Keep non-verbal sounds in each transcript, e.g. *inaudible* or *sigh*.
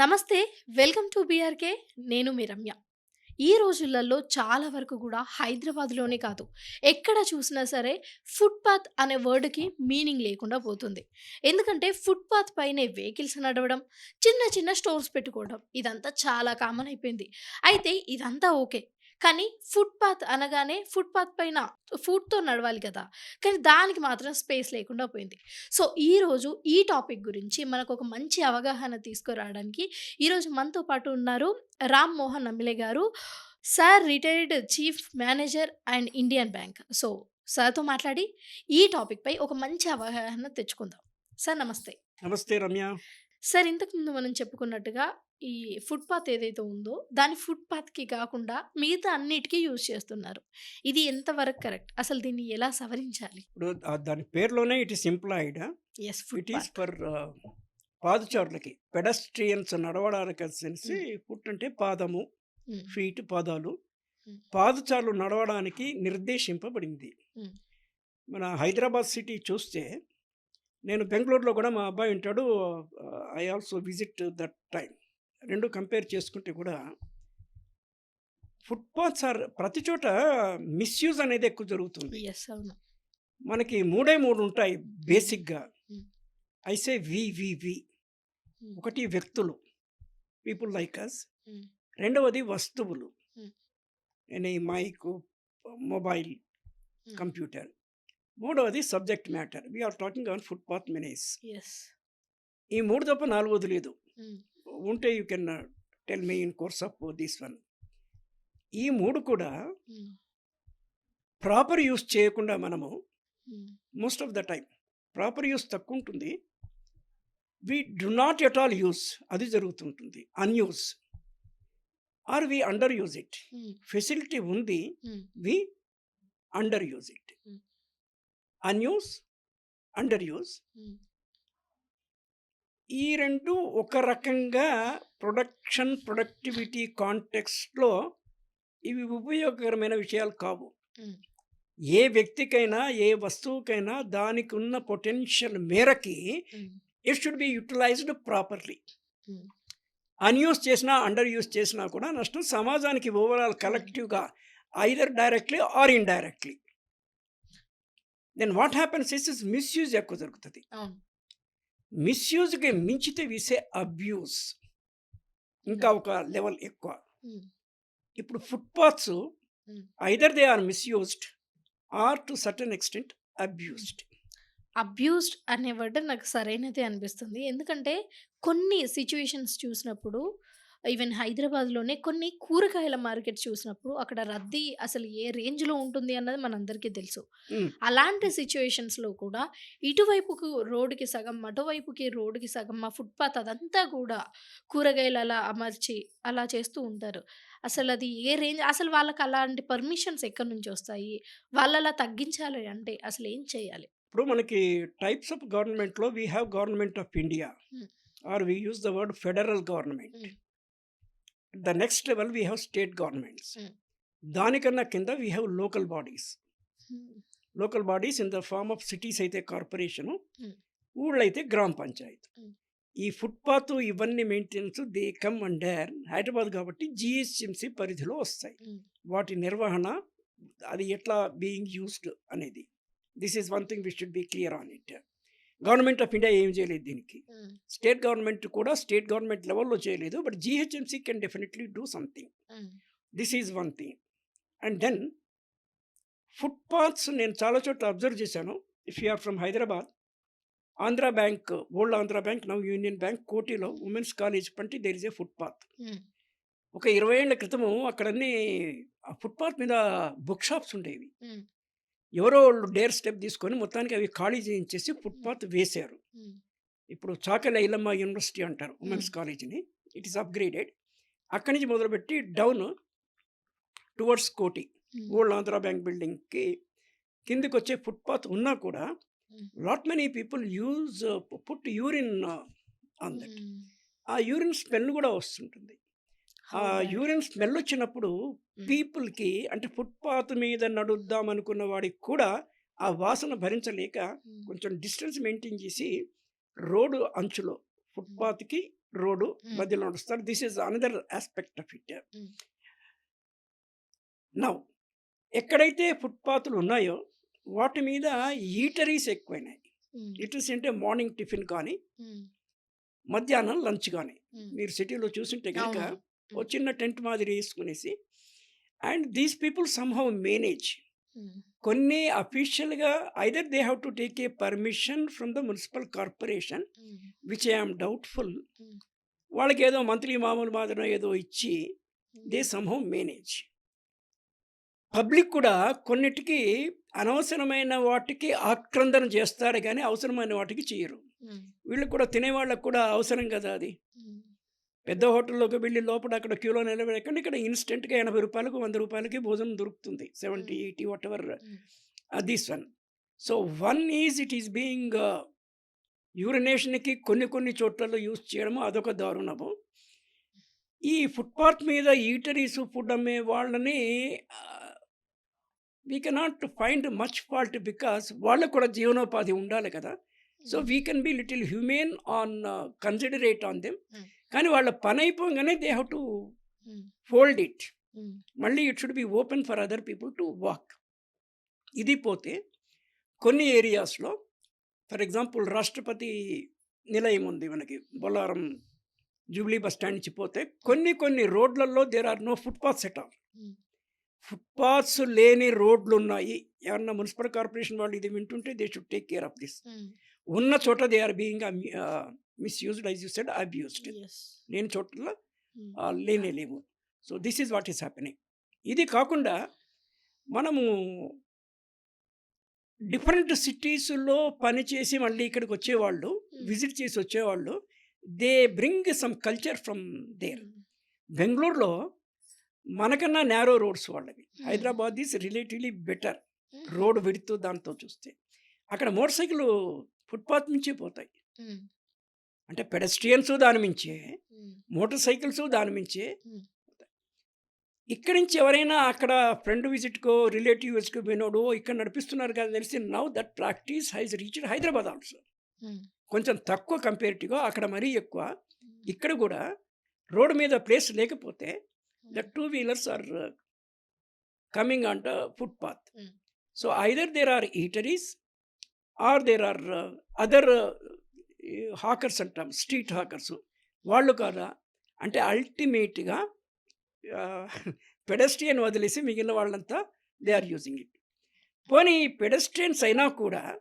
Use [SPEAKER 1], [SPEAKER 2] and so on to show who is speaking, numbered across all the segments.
[SPEAKER 1] నమస్తే welcome to BRK. నేను మీ రమ్య. ఈ రోజులలో చాలా వరకు కూడా హైదరాబాద్లోనే కాదు ఎక్కడ చూసినా సరే ఫుట్పాత్ అనే వర్డ్కి మీనింగ్ లేకుండా పోతుంది. ఎందుకంటే ఫుట్పాత్ పైనే వెహికల్స్ నడవడం చిన్న చిన్న స్టోర్స్ పెట్టుకోవడం ఇదంతా చాలా కామన్ అయిపోయింది. అయితే ఇదంతా ఓకే కానీ ఫుట్పాత్ అనగానే ఫుట్పాత్ పైన ఫుడ్తో నడవాలి కదా! కానీ దానికి మాత్రం స్పేస్ లేకుండా పోయింది. సో ఈరోజు ఈ టాపిక్ గురించి మనకు ఒక మంచి అవగాహన తీసుకురావడానికి ఈరోజు మనతో పాటు ఉన్నారు రామ్ మోహన్ నమ్మిలే గారు sir retired chief manager and Indian bank. So సార్తో మాట్లాడి ఈ టాపిక్ పై ఒక మంచి అవగాహన తెచ్చుకుందాం. సార్ నమస్తే.
[SPEAKER 2] నమస్తే రమ్య.
[SPEAKER 1] సార్ ఇంతకుముందు మనం చెప్పుకున్నట్టుగా ఈ ఫుట్పాత్ ఏదైతే ఉందో దాని ఫుట్పాత్కి కాకుండా మిగతా అన్నిటికీ యూజ్ చేస్తున్నారు. ఇది ఎంతవరకు కరెక్ట్? అసలు దీన్ని ఎలా సవరించాలి?
[SPEAKER 2] ఇప్పుడు దాని పేరులోనే it is implied.
[SPEAKER 1] Yes
[SPEAKER 2] it is for పాదచారులకి. Pedestrians నడవడానికి తెలిసి ఫుట్ అంటే పాదము ఫీట్ పాదాలు. పాదచారులు నడవడానికి నిర్దేశింపబడింది. మన హైదరాబాద్ సిటీ చూస్తే నేను బెంగళూరులో కూడా మా అబ్బాయి ఉంటాడు I also visit that time రెండు కంపేర్ చేసుకుంటే కూడా ఫుట్పాత్స్ ఆర్ ప్రతి చోట మిస్యూజ్ అనేది ఎక్కువ జరుగుతుంది. మనకి మూడే మూడు ఉంటాయి బేసిక్గా.
[SPEAKER 1] Hmm.
[SPEAKER 2] అయితే వి వి వి
[SPEAKER 1] Hmm.
[SPEAKER 2] ఒకటి వ్యక్తులు పీపుల్ లైక్ అస్. రెండవది వస్తువులు. నేను ఈ మైక్ మొబైల్. కంప్యూటర్. మూడవది subject matter. We're talking on footpath means ఈ మూడు తప్ప నాలుగోది లేదు. ఉంటే you can tell me in course of this one ఈ మూడు కూడా ప్రాపర్ యూస్ చేయకుండా మనము most of the time proper use తక్కువ ఉంటుంది. We do not at all use అది జరుగుతుంటుంది. Unuse or we underuse it facility ఉంది we underuse it
[SPEAKER 1] Hmm.
[SPEAKER 2] Unuse underuse ఈ రెండు ఒక రకంగా ప్రొడక్షన్ ప్రొడక్టివిటీ కాంటెక్స్ట్లో ఇవి ఉపయోగకరమైన విషయాలు కావు. ఏ వ్యక్తికైనా ఏ వస్తువుకైనా దానికి ఉన్న పొటెన్షియల్ మేరకి it should be utilized properly. అన్యూస్ చేసినా అండర్ యూస్ చేసినా కూడా నష్టం సమాజానికి overall కలెక్టివ్గా either directly or indirectly. Then what happens is is misuse ఎక్కువ జరుగుతుంది. మిస్యూజ్కి మించితే విసే అబ్యూస్ ఇంకా ఒక లెవెల్ ఎక్కువ. ఇప్పుడు footpaths. Either they are misused or to certain extent abused
[SPEAKER 1] abused అనే వర్డ్ నాకు సరైనదే అనిపిస్తుంది ఎందుకంటే కొన్ని సిచ్యువేషన్స్ చూసినప్పుడు ఈవెన్ హైదరాబాద్లోనే కొన్ని కూరగాయల మార్కెట్ చూసినప్పుడు అక్కడ రద్దీ అసలు ఏ రేంజ్లో ఉంటుంది అన్నది మనందరికీ తెలుసు. అలాంటి సిచ్యువేషన్స్లో కూడా ఇటువైపుకు రోడ్డుకి సగం అటువైపుకి రోడ్డుకి సగం మా ఫుట్పాత్ అదంతా కూడా కూరగాయలు అలా అమర్చి అలా చేస్తూ ఉంటారు అసలు అది ఏ రేంజ్ అసలు వాళ్ళకి అలాంటి పర్మిషన్స్ ఎక్కడి నుంచి వస్తాయి వాళ్ళు అలా తగ్గించాలి అంటే అసలు ఏం చేయాలి
[SPEAKER 2] ఇప్పుడు మనకి టైప్స్ ఆఫ్ గవర్నమెంట్లో we have government of India. Or we use the word federal government. The next level we have state governments. దానికన్నా కింద we have local bodies local bodies in the form of cities అయితే corporation
[SPEAKER 1] Mm.
[SPEAKER 2] ఊళ్ళైతే గ్రామ panchayat
[SPEAKER 1] Mm.
[SPEAKER 2] ఈ footpath ఇవన్నీ maintenance they come under Hyderabad కాబట్టి GHMC పరిధిలో వస్తాయి
[SPEAKER 1] Mm.
[SPEAKER 2] వాటి నిర్వహణ అది ఎట్లా బీయింగ్ యూస్డ్ అనేది this is one thing we should be clear on it government of India ఏం చేయలేదు దీనికి. స్టేట్ గవర్నమెంట్ కూడా స్టేట్ గవర్నమెంట్ లెవెల్లో చేయలేదు. But GHMC can definitely do something this is one thing. And then footpaths నేను చాలా చోట్ల అబ్జర్వ్ చేశాను. If you are from Hyderabad Andhra bank old Andhra bank now union bank కోటిలో women's college పంటి there is a footpath. ఒక ఇరవై ఏళ్ళ క్రితము అక్కడన్నీ ఆ ఫుట్పాత్ మీద బుక్ షాప్స్ ఉండేవి. ఎవరో వాళ్ళు డేర్ స్టెప్ తీసుకొని మొత్తానికి అవి ఖాళీ చేయించేసి ఫుట్పాత్ వేశారు ఇప్పుడు చాకలి ఐలమ్మ యూనివర్సిటీ అంటారు ఉమెన్స్ కాలేజీని. It is upgraded. అక్కడి నుంచి మొదలుపెట్టి down towards Koti old Andhra bank బిల్డింగ్కి కిందికి వచ్చే ఫుట్పాత్ ఉన్నా కూడా lot many people use put urine on that ఆ యూరిన్ స్మెల్ కూడా వస్తుంటుంది. ఆ యూరిన్ స్మెల్ వచ్చినప్పుడు పీపుల్కి అంటే ఫుట్పాత్ మీద నడుద్దాం అనుకున్న వాడికి కూడా ఆ వాసన భరించలేక కొంచెం డిస్టెన్స్ మెయింటైన్ చేసి రోడ్డు అంచులో ఫుట్పాత్కి రోడ్డు. మధ్యలో నడుస్తారు this is another aspect of it. Now ఎక్కడైతే ఫుట్పాత్లు ఉన్నాయో వాటి మీద ఈటరీస్ ఎక్కువైనాయి. ఈటరీస్ అంటే మార్నింగ్ టిఫిన్ కానీ. మధ్యాహ్నం లంచ్ కానీ. మీరు సిటీలో చూసింటే కనుక. ఓ చిన్న టెంట్ మాదిరి వేసుకునేసి and these people somehow manage. కొన్ని అఫీషియల్గా either they have to take a permission from the municipal corporation. Which I'm doubtful. వాళ్ళకి ఏదో మంత్లీ మామూలు మాదిరి ఏదో ఇచ్చి దే సమ్హౌ మేనేజ్ పబ్లిక్ కూడా కొన్నిటికి అనవసరమైన వాటికి ఆక్రందన చేస్తారు కానీ అవసరమైన వాటికి చేయరు. వీళ్ళు కూడా తినేవాళ్ళకు కూడా అవసరం కదా అది. పెద్ద హోటల్లోకి వెళ్ళి లోపల అక్కడ క్యూలో నిలబడకండి ఇక్కడ ఇన్స్టెంట్గా ఎనభై రూపాయలకు వంద రూపాయలకి భోజనం దొరుకుతుంది seventy. Eighty whatever. This one so one is it is being యూరినేషన్కి కొన్ని కొన్ని చోట్లలో యూజ్ చేయడము అదొక దారుణము ఈ ఫుట్పాత్ మీద ఈటరీస్ ఫుడ్ అమ్మే వాళ్ళని we cannot find much fault because వాళ్ళకు కూడా జీవనోపాధి ఉండాలి కదా so. We can be little humane on considerate on them. కానీ వాళ్ళ పని అయిపోగానే they have to. Fold it. మళ్ళీ it should be open for other people to walk ఇది పోతే కొన్ని ఏరియాస్లో ఫర్ ఎగ్జాంపుల్ రాష్ట్రపతి నిలయం ఉంది మనకి బొల్లారం జూబ్లీ బస్ స్టాండ్ నుంచి పోతే కొన్ని కొన్ని రోడ్లలో there are no footpaths at all. Footpaths లేని రోడ్లు ఉన్నాయి ఏమన్నా మున్సిపల్ కార్పొరేషన్ వాళ్ళు ఇది వింటుంటే they should take care of this. ఉన్న చోట they are being misused as you said abused
[SPEAKER 1] yes.
[SPEAKER 2] లేని చోట్ల. ఆ, లేనే లేవు so this is what is happening ఇది కాకుండా మనము డిఫరెంట్ సిటీస్లో పనిచేసి మళ్ళీ ఇక్కడికి వచ్చేవాళ్ళు
[SPEAKER 1] Hmm.
[SPEAKER 2] విజిట్ చేసి వచ్చేవాళ్ళు they bring some culture from there
[SPEAKER 1] hmm.
[SPEAKER 2] బెంగళూరులో మనకన్నా నేరో రోడ్స్ వాళ్ళవి
[SPEAKER 1] Hmm.
[SPEAKER 2] Hyderabad is relatively better. Road విడుతూ దాంతో చూస్తే అక్కడ మోటార్ సైకిల్ ఫుట్పాత్ నుంచే పోతాయి. అంటే పెడస్ట్రియన్స్ దాని మించే. మోటార్ సైకిల్స్ దాని మించే. ఇక్కడి నుంచి ఎవరైనా అక్కడ ఫ్రెండ్ విజిట్కో రిలేటివ్ విజిట్కో పోయినోడు ఇక్కడ నడిపిస్తున్నారు కదా తెలిసి now that practice has reached Hyderabad also. కొంచెం తక్కువ కంపేరిటివ్గా అక్కడ మరీ ఎక్కువ. ఇక్కడ కూడా రోడ్డు మీద ప్లేస్ లేకపోతే the two wheelers are coming on the footpath. So either there are eateries or there are other hawkers అంటాం స్ట్రీట్ హాకర్స్ వాళ్ళు కాదా అంటే అల్టిమేట్గా పెడస్ట్రియన్ వదిలేసి మిగిలిన వాళ్ళంతా దే ఆర్ యూజింగ్ ఇట్ పోనీ పెడస్ట్రియన్స్ అయినా కూడా.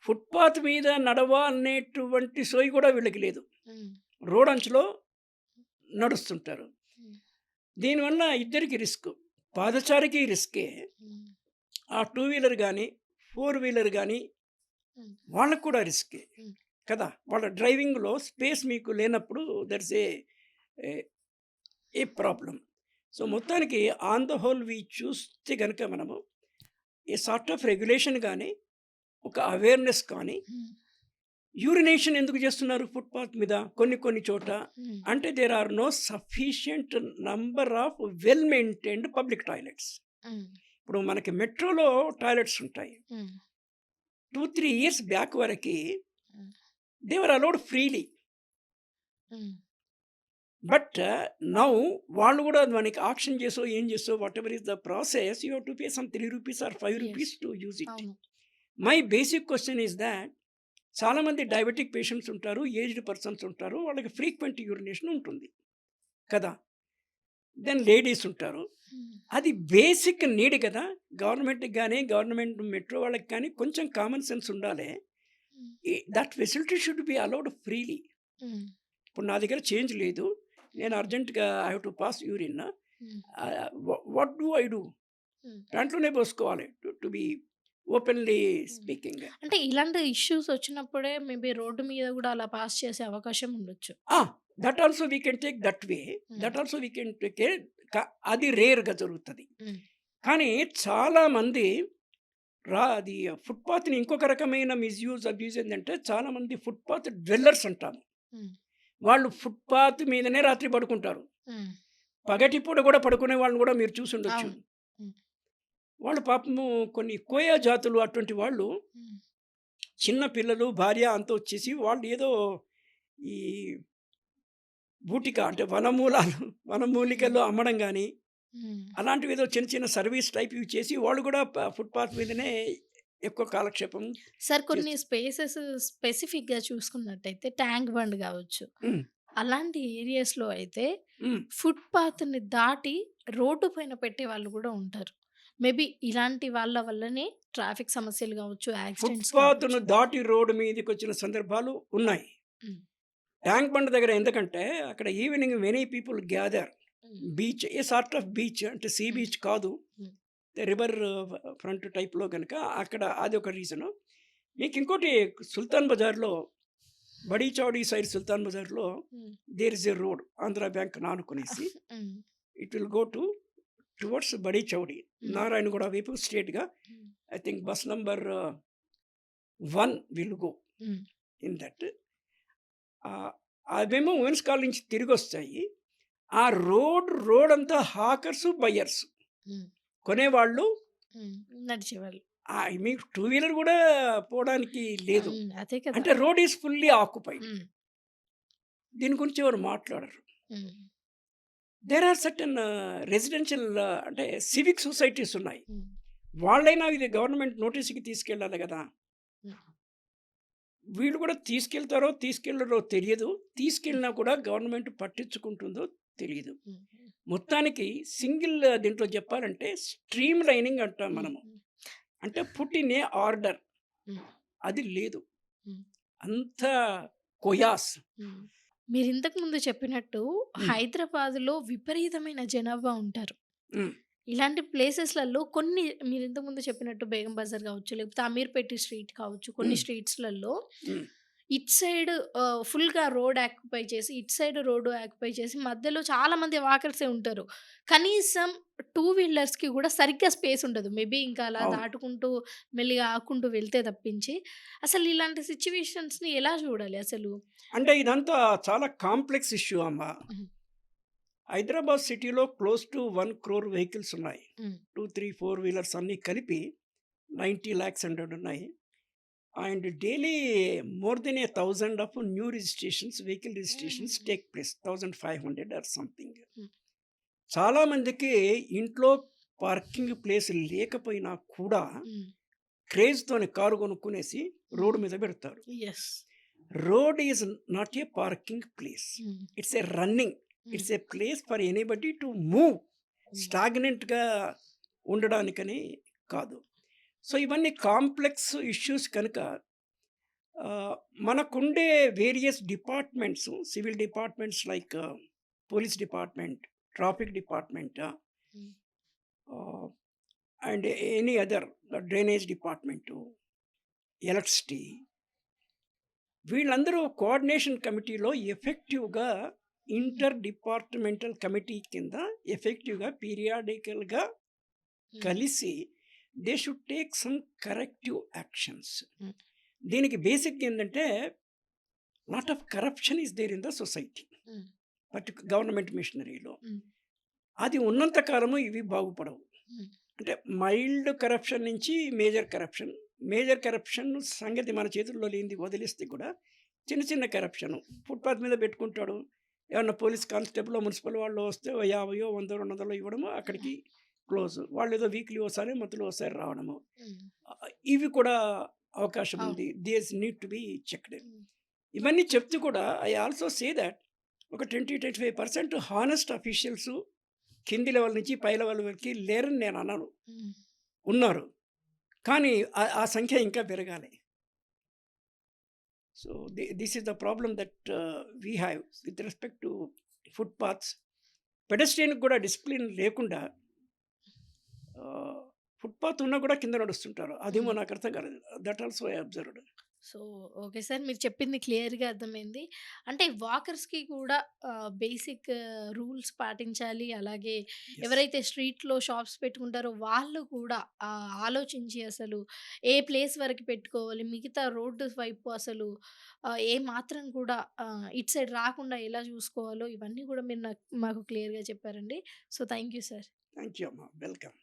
[SPEAKER 2] ఫుట్పాత్ మీద నడవాలనేటువంటి సోయి కూడా వీళ్ళకి లేదు. రోడ్ అంచులో నడుస్తుంటారు. దీనివల్ల ఇద్దరికి రిస్క్ పాదచారికి రిస్కే. ఆ టూ వీలర్ కానీ ఫోర్ వీలర్ కానీ. వాళ్ళకు కూడా రిస్కే. కదా వాళ్ళ డ్రైవింగ్లో స్పేస్ మీకు లేనప్పుడు there's a a problem so మొత్తానికి ఆన్ ద హోల్ వి చూస్తే కనుక మనము ఏ సార్ట్ ఆఫ్ రెగ్యులేషన్ కానీ ఒక అవేర్నెస్ కానీ. యూరినేషన్ ఎందుకు చేస్తున్నారు ఫుట్పాత్ మీద కొన్ని కొన్ని చోట. అంటే there are no sufficient number of well maintained public toilets. ఇప్పుడు మనకి మెట్రోలో టాయిలెట్స్ ఉంటాయి. టూ త్రీ ఇయర్స్ బ్యాక్ వరకు
[SPEAKER 1] Hmm.
[SPEAKER 2] They were allowed freely
[SPEAKER 1] hmm.
[SPEAKER 2] But now వాళ్ళు కూడా మనకి ఆక్షన్ చేసో ఏం చేసో whatever is the process you to pay some three rupees or five. Rupees to use it. My basic question is that చాలామంది diabetic patients ఉంటారు aged persons ఉంటారు వాళ్ళకి ఫ్రీక్వెంట్ యూరినేషన్ ఉంటుంది కదా దెన్ లేడీస్ ఉంటారు
[SPEAKER 1] హ్మ్.
[SPEAKER 2] అది బేసిక్ నీడ్ కదా గవర్నమెంట్కి కానీ గవర్నమెంట్ మెట్రో వాళ్ళకి కానీ కొంచెం కామన్ సెన్స్ ఉండాలి. That facility should be allowed freely. ఇప్పుడు నా దగ్గర చేంజ్ లేదు. నేను అర్జెంటుగా I have to pass urine. What do I do. దాంట్లోనే పోసుకోవాలి. To be openly speaking.
[SPEAKER 1] అంటే ఇలాంటి ఇష్యూస్ వచ్చినప్పుడే మేబీ రోడ్డు మీద కూడా అలా పాస్ చేసే అవకాశం ఉండొచ్చు.
[SPEAKER 2] That also we can take that way. That also we can take అది రేర్గా జరుగుతుంది. కానీ చాలామంది రా అది ఫుట్పాత్ని ఇంకొక రకమైన మిస్యూజ్ అబ్యూజ్ ఏంటంటే చాలామంది ఫుట్పాత్ డ్వెల్లర్స్ అంటాము. వాళ్ళు ఫుట్పాత్ మీదనే రాత్రి పడుకుంటారు. పగటిపూట కూడా పడుకునే వాళ్ళని కూడా మీరు చూసి ఉండొచ్చు. వాళ్ళు పాపము కొన్ని కోయా జాతులు అటువంటి వాళ్ళు. చిన్న పిల్లలు భార్య అంతా వచ్చేసి వాళ్ళు ఏదో ఈ బూటిక అంటే వనమూలాలు వనమూలికలు అమ్మడం
[SPEAKER 1] హ్మ్.
[SPEAKER 2] అలాంటివి ఏదో చిన్న చిన్న సర్వీస్ టైప్ ఇవి చేసి వాళ్ళు కూడా ఫుట్‌పాత్ మీదనే ఎక్కువ కాలక్షేపం
[SPEAKER 1] సార్ కొన్ని స్పేసెస్ స్పెసిఫిక్‌గా చూసుకున్నట్టయితే ట్యాంక్ బండ్ గావచ్చు.
[SPEAKER 2] హ్మ్.
[SPEAKER 1] అలాంటి ఏరియాస్‌లో అయితే. ఫుట్‌పాత్‌ని దాటి రోడ్డు పైన పెట్టేవాళ్ళు గూడా ఉంటారు. మేబీ ఇలాంటి వాళ్ళ వల్లనే ట్రాఫిక్ సమస్యలు గావచ్చు, యాక్సిడెంట్స్ కావచ్చు.
[SPEAKER 2] దాటి రోడ్డు మీదకొచ్చిన సందర్భాలు ఉన్నాయి. ట్యాంక్ బండ్ దగ్గర ఎందుకంటే అక్కడ evening many people gather. Beach a sort of beach అంటే సీ. బీచ్ కాదు. రివర్ ఫ్రంట్ టైప్‌లో గనక అక్కడ అదొక రీజను. మీకు ఇంకోటి సుల్తాన్ బజార్‌లో బడి చౌడీ సైడ్ సుల్తాన్ బజార్‌లో. There is a road Andhra బ్యాంక్‌ని ఆనుకునేసి *laughs*
[SPEAKER 1] హ్మ్.
[SPEAKER 2] It will go to towards Badi Chowdi. Narayanaguda వైపు స్ట్రెయిట్‌గా
[SPEAKER 1] హ్మ్.
[SPEAKER 2] I think bus number 1 will go. In that. అవేమో ఉమెన్స్ కాలనీ నుంచి తిరిగొస్తాయి. ఆ రోడ్ రోడంతా హాకర్స్, బయ్యర్స్.
[SPEAKER 1] హ్మ్.
[SPEAKER 2] కొనేవాళ్ళు.
[SPEAKER 1] నడిచేవాళ్ళు.
[SPEAKER 2] మీకు టూ వీలర్ గూడా పోవడానికి లేదు.
[SPEAKER 1] కదా!
[SPEAKER 2] అంటే రోడ్ ఈస్ ఫుల్లీ ఆక్యుపైడ్.
[SPEAKER 1] హ్మ్.
[SPEAKER 2] దీని గురించి ఎవరు మాట్లాడరు. దేర్ ఆర్ సర్టెన్ రెసిడెన్షియల్ అంటే సివిక్ సొసైటీస్ ఉన్నాయి. వాళ్ళైనా ఇది గవర్నమెంట్ నోటీస్‌కి తీసుకెళ్ళాలి!
[SPEAKER 1] హ్మ్.
[SPEAKER 2] వీళ్ళు కూడా తీసుకెళ్తారో, తీసుకెళ్ళరో తెలియదు. తీసుకెళ్ళినా కూడా గవర్నమెంట్ పట్టించుకుంటుందో
[SPEAKER 1] హ్మ్.
[SPEAKER 2] మొత్తానికి సింగిల్ దీంట్లో చెప్పాలంటే స్ట్రీమ్ లైనింగ్ అంటాం. మనము. అంటే పుట్ ఇన్ ఏ ఆర్డర్. అది లేదు. అంతా కొయాస్.
[SPEAKER 1] హ్మ్. మీరింతకు ముందు చెప్పినట్టు. హైదరాబాద్‌లో విపరీతమైన జనాభా ఉంటారు. ఇలాంటి ప్లేసెస్‌లలో కొన్ని మీరింతకు ముందు చెప్పినట్టు బేగం బజార్ కావచ్చు, లేకపోతే అమీర్పేట స్ట్రీట్ కావచ్చు, కొన్ని. స్ట్రీట్స్‌లలో. ఇటు సైడ్ ఆహ్, ఫుల్‌గా రోడ్ ఆక్యుపై చేసి, ఇటు సైడ్ రోడ్ ఆక్యుపై చేసి, మధ్యలో చాలామంది వాకర్సే ఉంటారు. కనీసం టూ వీలర్స్‌కి కూడా సరిగ్గా స్పేస్ ఉండదు. మేబీ ఇంకా అలా
[SPEAKER 2] అవును.
[SPEAKER 1] దాటుకుంటూ మెల్లిగా ఆక్కుంటూ వెళ్తే తప్పించి, అసలు ఇలాంటి సిట్యుయేషన్స్‌ని ఎలా చూడాలి అసలు?
[SPEAKER 2] అంటే ఇదంతా చాలా కాంప్లెక్స్ ఇష్యూ అమ్మ.
[SPEAKER 1] హ్మ్.
[SPEAKER 2] హైదరాబాద్ సిటీలో క్లోజ్ టు 1,00,00,000 వెహికల్స్ ఉన్నాయి.
[SPEAKER 1] హ్మ్.
[SPEAKER 2] 2, 3, 4 వీలర్స్ అన్నీ కలిపి 90 లాక్స్ హండ్రెడ్ ఉన్నాయి. And daily more than a 1000 of new registrations vehicle registrations. Take place. 1500 or something.
[SPEAKER 1] Hmm.
[SPEAKER 2] చాలా మందికి ఇంట్లో పార్కింగ్ ప్లేస్ లేకపోయినా కూడా. క్రేజ్‌తోని కారు కొనుక్కునేసి రోడ్
[SPEAKER 1] హ్మ్.
[SPEAKER 2] మీద పెడతారు. Road is not a parking place. It's a running. It's a place for anybody to move. స్టాగ్నెంట్‌గా ఉండడానికని కాదు. So, ఇవన్నీ కాంప్లెక్స్ ఇష్యూస్ కనుక మనకుండే various departments, civil departments like police department, traffic department and any other drainage department, electricity వీళ్ళందరూ coordination కమిటీలో ఎఫెక్టివ్‌గా inter departmental committee కింద ఎఫెక్టివ్‌గా పీరియాడికల్‌గా. కలిసి they should take some corrective actions. దీనికి బేసిక్ ఏందంటే lot of corruption is there in the society. Party government మిషనరీలో. అది ఉన్నంత కాలము ఇవి బాగుపడవు.
[SPEAKER 1] హ్మ్.
[SPEAKER 2] అంటే మైల్డ్ కరప్షన్ నుంచి మేజర్ కరప్షన్. మేజర్ కరప్షన్ సంగతి మన చేతుల్లో లేనిది వదిలేస్తే కూడా చిన్న చిన్న కరప్షన్ ఫుట్‌పాత్ మీద పెట్టుకుంటాడు. ఏమన్నా పోలీస్ కానిస్టేబులో, మున్సిపల్ వాళ్ళు వస్తే 50 వందో, 200 ఇవ్వడము అక్కడికి క్లోజ్. వాళ్ళేదో వీక్లీ ఓసారి, మంత్లీ ఓసారి రావడము. ఇవి కూడా అవకాశం. ఉంది. This need to be checked. ఇవన్నీ చెప్తూ కూడా ఐ ఆల్సో సే థట్ ఒక 20, 25% హానెస్ట్ అఫీషియల్స్ కింది లెవెల్ నుంచి పై లెవెల్ వరకి లేరని నేను అనను.
[SPEAKER 1] హ్మ్.
[SPEAKER 2] ఉన్నారు. కానీ ఆ సంఖ్య ఇంకా పెరగాలి. So, the this is the problem that we have with respect to footpaths. పెడెస్ట్రియన్‌కి కూడా డిసిప్లిన్ లేకుండా ఫుట్‌పాత్ ఉన్నా కూడా కింద నడుస్తుంటారు. అదేమో
[SPEAKER 1] హ్మ్.
[SPEAKER 2] నాకు అర్థం కాలేదు. That also I observed.
[SPEAKER 1] So, okay sir. మీరు చెప్పింది క్లియర్‌గా అర్థమైంది. అంటే వాకర్స్‌కి కూడా బేసిక్ రూల్స్ పాటించాలి. అలాగే. ఎవరైతే స్ట్రీట్‌లో షాప్స్ పెట్టుకుంటారో వాళ్ళు కూడా ఆలోచించి అసలు ఏ ప్లేస్ వరకు పెట్టుకోవాలి, మిగతా రోడ్డు వైపు అసలు ఏ మాత్రం కూడా ఇటు సైడ్ రాకుండా ఎలా చూసుకోవాలో ఇవన్నీ కూడా మీరు నాకు మాకు క్లియర్‌గా చెప్పారండి. So, thank you sir.
[SPEAKER 2] Thank you అమ్మా. వెల్కమ్.